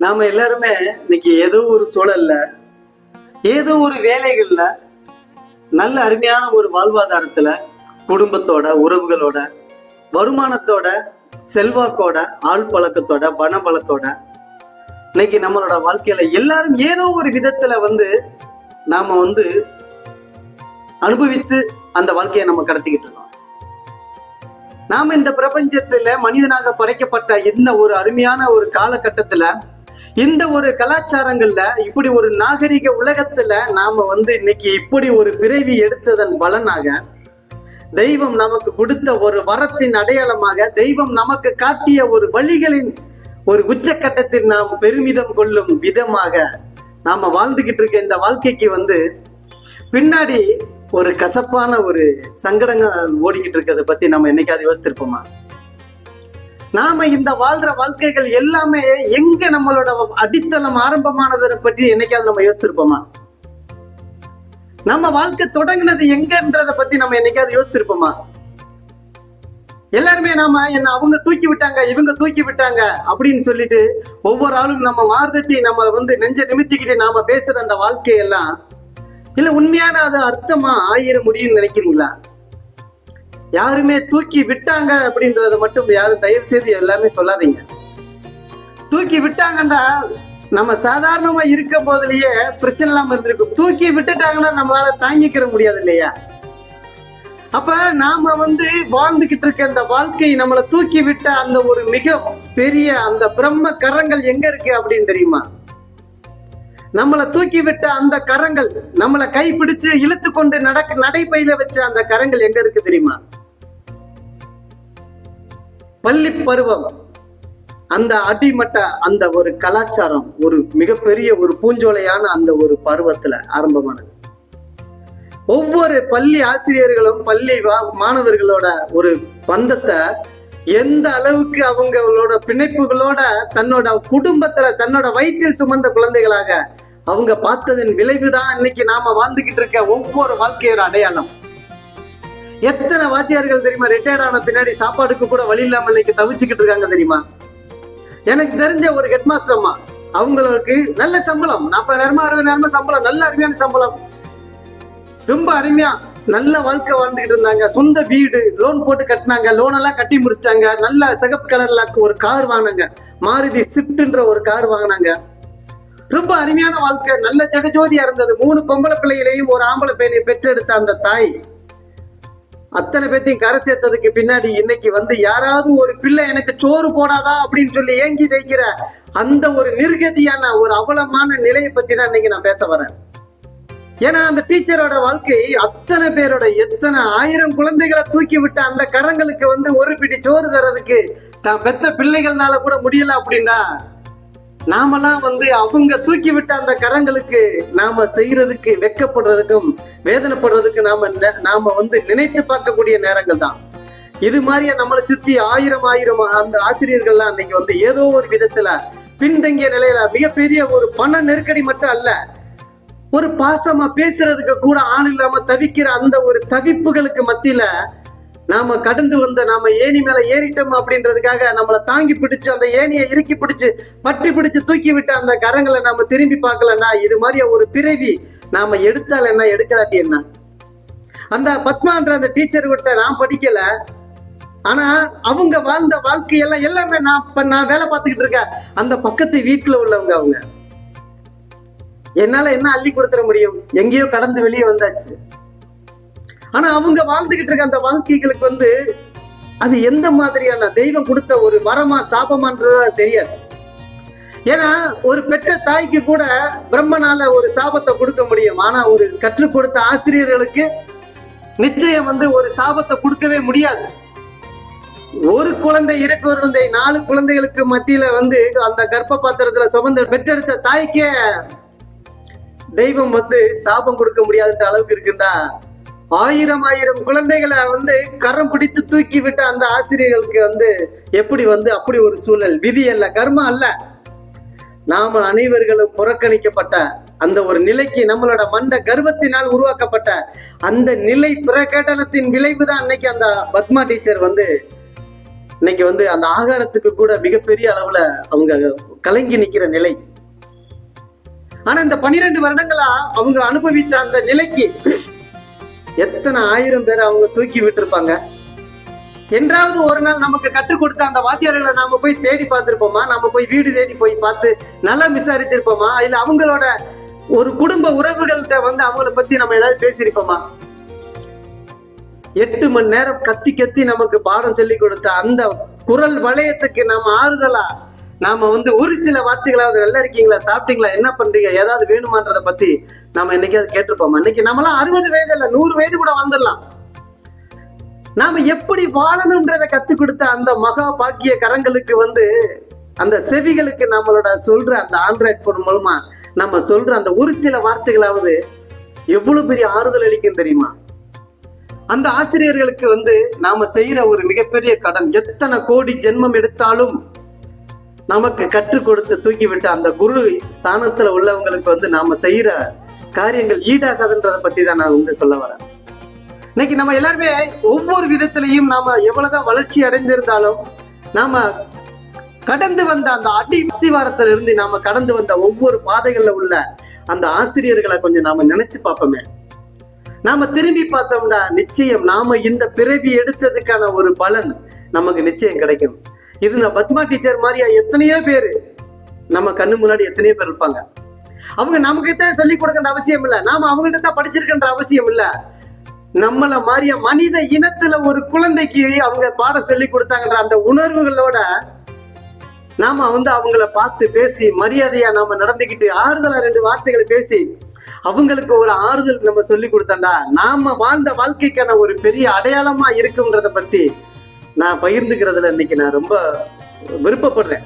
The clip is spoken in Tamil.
நாம எல்லாருமே இன்னைக்கு ஏதோ ஒரு சூழல்ல ஏதோ ஒரு வேலைகள்ல நல்ல அருமையான ஒரு வாழ்வாதாரத்துல குடும்பத்தோட உறவுகளோட வருமானத்தோட செல்வாக்கோட ஆள் பழக்கத்தோட பணபலத்தோட இன்னைக்கு நம்மளோட வாழ்க்கையில எல்லாரும் ஏதோ ஒரு விதத்துல வந்து நாம வந்து அனுபவித்து அந்த வாழ்க்கையை நம்ம கடத்திக்கிட்டு இருக்கோம். நாம இந்த பிரபஞ்சத்துல மனிதனாக படைக்கப்பட்ட இந்த ஒரு அருமையான ஒரு காலகட்டத்துல இந்த ஒரு கலாச்சாரங்கள்ல இப்படி ஒரு நாகரிக உலகத்துல நாம வந்து இன்னைக்கு இப்படி ஒரு பிறவி எடுத்ததன் பலனாக தெய்வம் நமக்கு கொடுத்த ஒரு வரத்தின் அடையாளமாக தெய்வம் நமக்கு காட்டிய ஒரு வழிகளின் ஒரு உச்சக்கட்டத்தில் நாம் பெருமிதம் கொள்ளும் விதமாக நாம வாழ்ந்துகிட்டு இருக்க இந்த வாழ்க்கைக்கு வந்து பின்னாடி ஒரு கசப்பான ஒரு சங்கடங்கள் ஓடிக்கிட்டு இருக்கிறத பத்தி நம்ம என்னைக்காவது யோசித்திருப்போமா? நாம இந்த வாழ்ற வாழ்க்கைகள் எல்லாமே எங்க நம்மளோட அடித்தளம் ஆரம்பமானதை பற்றி என்னைக்காவது நம்ம யோசிச்சிருப்போமா நம்ம வாழ்க்கை தொடங்குனது எங்கன்றத பத்தி நம்ம என்னைக்காவது யோசிச்சிருப்போமா எல்லாருமே நாம என்ன அவங்க தூக்கி விட்டாங்க இவங்க தூக்கி விட்டாங்க அப்படின்னு சொல்லிட்டு ஒவ்வொரு ஆளும் நம்ம மாறுதட்டி நம்ம வந்து நெஞ்ச நிமித்திக்கிட்டு நாம பேசுற அந்த வாழ்க்கையெல்லாம் இல்ல உண்மையான அது அர்த்தமா ஆயிர முடியும்னு நினைக்கிறீங்களா? யாருமே தூக்கி விட்டாங்க அப்படின்றத மட்டும் யாரும் தயவு செய்து எல்லாமே சொல்லாதீங்க. தூக்கி விட்டாங்கன்னா நம்ம சாதாரணமா இருக்க போதுலயே பிரச்சனை இல்லாம இருந்திருக்கும். தூக்கி விட்டுட்டாங்கன்னா நம்மளால தாங்கிக்கிற முடியாது இல்லையா? அப்ப நாம வந்து வாழ்ந்துகிட்டு இருக்க அந்த வாழ்க்கை நம்மளை தூக்கி விட்ட அந்த ஒரு மிக பெரிய அந்த பிரம்ம கரங்கள் எங்க இருக்கு அப்படின்னு தெரியுமா? நம்மளை தூக்கி விட்ட அந்த கரங்கள் நம்மளை கை பிடிச்சு இழுத்து கொண்டு நடக்க நடைபையில வச்ச அந்த கரங்கள் எங்க இருக்கு தெரியுமா? பள்ளி பருவம் அந்த அடிமட்ட அந்த ஒரு கலாச்சாரம் ஒரு மிகப்பெரிய ஒரு பூஞ்சோலையான அந்த ஒரு பருவத்துல ஆரம்பமானது. ஒவ்வொரு பள்ளி ஆசிரியர்களும் பள்ளி வா- மாணவர்களோட ஒரு பந்தத்தை எந்த அளவுக்கு அவங்களோட பிணைப்புகளோட தன்னோட குடும்பத்துல தன்னோட வயிற்றில் சுமந்த குழந்தைகளாக அவங்க பார்த்ததன் விளைவுதான் இன்னைக்கு நாம வாழ்ந்துகிட்டு இருக்க ஒவ்வொரு வாழ்க்கையோட அடையாளம். எத்தனை வாத்தியார்கள் தெரியுமா? ரிட்டையர்ட் ஆன பின்னாடி சாப்பாடுக்கு கூட வழி இல்லாம இன்னைக்கு தவிச்சுக்கிட்டு இருக்காங்க தெரியுமா? எனக்கு தெரிஞ்ச ஒரு ஹெட் மாஸ்டர் அம்மா அவங்களுக்கு நல்ல சம்பளம் நாற்பதாயிரமா அறுபதாயிரமா சம்பளம் நல்ல அருமையான சம்பளம். ரொம்ப அருமையா நல்ல வாழ்க்கை வாழ்ந்துகிட்டு இருந்தாங்க. சொந்த வீடு லோன் போட்டு கட்டினாங்க. லோன் எல்லாம் கட்டி முடிச்சிட்டாங்க. நல்ல சிகப்பு கலர்ல ஒரு கார் வாங்கினாங்க. மாருதி ஸ்விஃப்ட்ன்ற ஒரு கார் வாங்கினாங்க. ரொம்ப அருமையான வாழ்க்கை. நல்ல ஜெகஜோதியா இருந்தது. மூணு பொம்பளை பிள்ளைகளையும் ஒரு ஆம்பளை பிள்ளையை பெற்றெடுத்த அந்த தாய். அத்தனை பேத்தையும் கரை சேர்த்ததுக்கு பின்னாடி இன்னைக்கு வந்து யாராவது ஒரு பிள்ளை எனக்கு சோறு போடாதா அப்படின்னு சொல்லி ஏங்கி தைக்கிற அந்த ஒரு நிர்கதியான ஒரு அவலமான நிலையை பத்தி தான் இன்னைக்கு நான் பேச வரேன். ஏன்னா அந்த டீச்சரோட வாழ்க்கை அத்தனை பேரோட எத்தனை ஆயிரம் குழந்தைகளை தூக்கி விட்ட அந்த கரங்களுக்கு வந்து ஒரு பிடி சோறு தர்றதுக்கு தான் பெத்த பிள்ளைகள்னால கூட முடியல அப்படின்னா நாமெல்லாம் வந்து அவங்க தூக்கி விட்ட அந்த கரங்களுக்கு நாம செய்யறதுக்கு வெக்கப்படுறதுக்கும் வேதனைப்படுறதுக்கு நாம நாம வந்து நினைத்து பார்க்கக்கூடிய நேரங்கள் தான். இது மாதிரியே நம்மளை சுத்தி ஆயிரம் ஆயிரம் அந்த ஆசிரியர்கள்லாம் அன்னைக்கு வந்து ஏதோ ஒரு விதத்துல பின்தங்கிய நிலையில மிகப்பெரிய ஒரு பண நெருக்கடி மட்டும் அல்ல ஒரு பாசமா பேசுறதுக்கு கூட ஆள் இல்லாம தவிக்கிற அந்த ஒரு தவிப்புகளுக்கு மத்தியில நாம கடந்து வந்த நாம ஏணி மேல ஏறிட்டோம் அப்படின்றதுக்காக நம்மளை தாங்கி பிடிச்சு அந்த ஏணியை இறுக்கி பிடிச்சு பட்டி பிடிச்சு தூக்கி விட்ட அந்த கரங்களை நாம திரும்பி பார்க்கலன்னா இது மாதிரி ஒரு பிறவி நாம எடுத்தால் என்ன எடுக்கலாட்டி என்ன? அந்த பத்மான்ற அந்த டீச்சர் கிட்ட நான் படிக்கல. ஆனா அவங்க வாழ்ந்த வாழ்க்கையெல்லாம் எல்லாமே நான் இப்ப நான் வேலை பார்த்துக்கிட்டு இருக்கேன். அந்த பக்கத்து வீட்டுல உள்ளவங்க அவங்க. என்னால என்ன அள்ளி கொடுத்துட முடியும்? எங்கேயோ கடந்து வெளியே வந்தாச்சு. ஆனா அவங்க வாழ்ந்துகிட்டு இருக்க அந்த வாழ்க்கைகளுக்கு வந்து அது எந்த மாதிரியான தெய்வம் கொடுத்த ஒரு வரமா சாபமான்றதா தெரியாது. ஏன்னா ஒரு பெற்ற தாய்க்கு கூட பிரம்மனால ஒரு சாபத்தை கொடுக்க முடியும். ஆனா ஒரு கற்றுக் கொடுத்த ஆசிரியர்களுக்கு நிச்சயம் வந்து ஒரு சாபத்தை கொடுக்கவே முடியாது. ஒரு குழந்தை இரு குழந்தை நாலு குழந்தைகளுக்கு மத்தியில வந்து அந்த கர்ப்ப பாத்திரத்துல சுமந்து பெற்றெடுத்த தாய்க்கே தெய்வம் வந்து சாபம் கொடுக்க முடியாதுன்ற அளவுக்கு இருக்குண்டா? ஆயிரம் ஆயிரம் குழந்தைகளை வந்து கரம் பிடித்து தூக்கி விட்ட அந்த ஆசிரியர்களுக்கு வந்து எப்படி வந்து அப்படி ஒரு சூழல்? விதி அல்ல கர்மம் அல்ல. நாம அனைவர்களும் புறக்கணிக்கப்பட்ட அந்த ஒரு நிலைக்கு நம்மளோட மண்ட கர்வத்தினால் உருவாக்கப்பட்ட அந்த நிலை பிரகடனத்தின் விளைவு தான் அன்னைக்கு அந்த பத்மா டீச்சர் வந்து இன்னைக்கு வந்து அந்த ஆகாரத்துக்கு கூட மிகப்பெரிய அளவுல அவங்க கலங்கி நிக்கிற நிலை. ஆனா இந்த பனிரெண்டு வருடங்களா அவங்க அனுபவித்த அந்த நிலைக்கு எத்தனை ஆயிரம் பேர் அவங்க தூக்கி விட்டிருப்பாங்க? என்றாவது ஒரு நாள் நமக்கு கற்றுக் கொடுத்த அந்த வாத்தியார்களை நாம போய் தேடி பார்த்திருப்போமா? நம்ம போய் வீடு தேடி போய் பார்த்து நல்லா விசாரிச்சிருப்போமா இல்ல அவங்களோட ஒரு குடும்ப உறவுகள்கிட்ட வந்து அவங்கள பத்தி நம்ம ஏதாவது பேசியிருப்போமா? எட்டு மணி நேரம் கத்தி கத்தி நமக்கு பாடம் சொல்லி கொடுத்த அந்த குரல் வளையத்துக்கு நாம ஆறுதலா நாம வந்து ஒரு சில வார்த்தைகளாவது நல்லா இருக்கீங்களா? சாப்பிட்டீங்களா? என்ன பண்றீங்க? ஏதாவது வேணுமான்றத பத்தி நாம என்னைக்காவது கேட்டிருப்போம்? இன்னைக்கு நம்மளாம் அறுபது வயது இல்ல நூறு வயது கூட வந்துடலாம் நாம எப்படி வாழணும்ன்றத கத்து கொடுத்த அந்த மகா பாக்கிய கரங்களுக்கு வந்து அந்த செவிகளுக்கு நம்மளோட சொல்ற அந்த ஆண்ட்ராய்ட் போன் மூலமா நம்ம சொல்ற அந்த ஒரு சில வார்த்தைகளாவது எவ்வளவு பெரிய ஆறுதல் அளிக்கும் தெரியுமா? அந்த ஆசிரியர்களுக்கு வந்து நாம செய்யற ஒரு மிகப்பெரிய கடன் எத்தனை கோடி ஜென்மம் எடுத்தாலும் நமக்கு கற்றுக் கொடுத்து தூக்கிவிட்ட அந்த குரு ஸ்தானத்துல உள்ளவங்களுக்கு வந்து நாம செய்யற காரியங்கள் ஈடாகாதுன்றதை பத்தி தான் நான் வந்து சொல்ல வரேன். இன்னைக்கு நம்ம எல்லாருமே ஒவ்வொரு விதத்திலையும் நாம எவ்வளவுதான் வளர்ச்சி அடைந்திருந்தாலும் நாம கடந்து வந்த அந்த அடி அஸ்திவாரத்துல இருந்து நாம கடந்து வந்த ஒவ்வொரு பாதைகள்ல உள்ள அந்த ஆசிரியர்களை கொஞ்சம் நாம நினைச்சு பார்ப்போமே. நாம திரும்பி பார்த்தோம்னா நிச்சயம் நாம இந்த பிறவி எடுத்ததுக்கான ஒரு பலன் நமக்கு நிச்சயம் கிடைக்கும். இது இந்த பத்மா டீச்சர் மாதிரியா எத்தனையோ பேரு. நம்ம கண்ணு முன்னாடி எத்தனையோ பேர் இருப்பாங்க. அவங்க நமக்கு தான் சொல்லி கொடுக்கின்ற அவசியம் இல்ல. நாம அவங்கள்ட்ட தான் படிச்சிருக்கின்ற அவசியம் இல்ல. நம்மள மாறிய மனித இனத்துல ஒரு குழந்தைக்கு அவங்க பாடம் சொல்லி கொடுத்தாங்கன்ற அந்த உணர்வுகளோட நாம வந்து அவங்கள பார்த்து பேசி மரியாதையா நாம நடந்துக்கிட்டு ஆறுதலா ரெண்டு வார்த்தைகளை பேசி அவங்களுக்கு ஒரு ஆறுதல் நம்ம சொல்லி கொடுத்தாண்டா நாம வாழ்ந்த வாழ்க்கைக்கான ஒரு பெரிய அடையாளமா இருக்குன்றத பத்தி நான் பகிர்ந்துக்கிறதுல இன்னைக்கு நான் ரொம்ப விருப்பப்படுறேன்.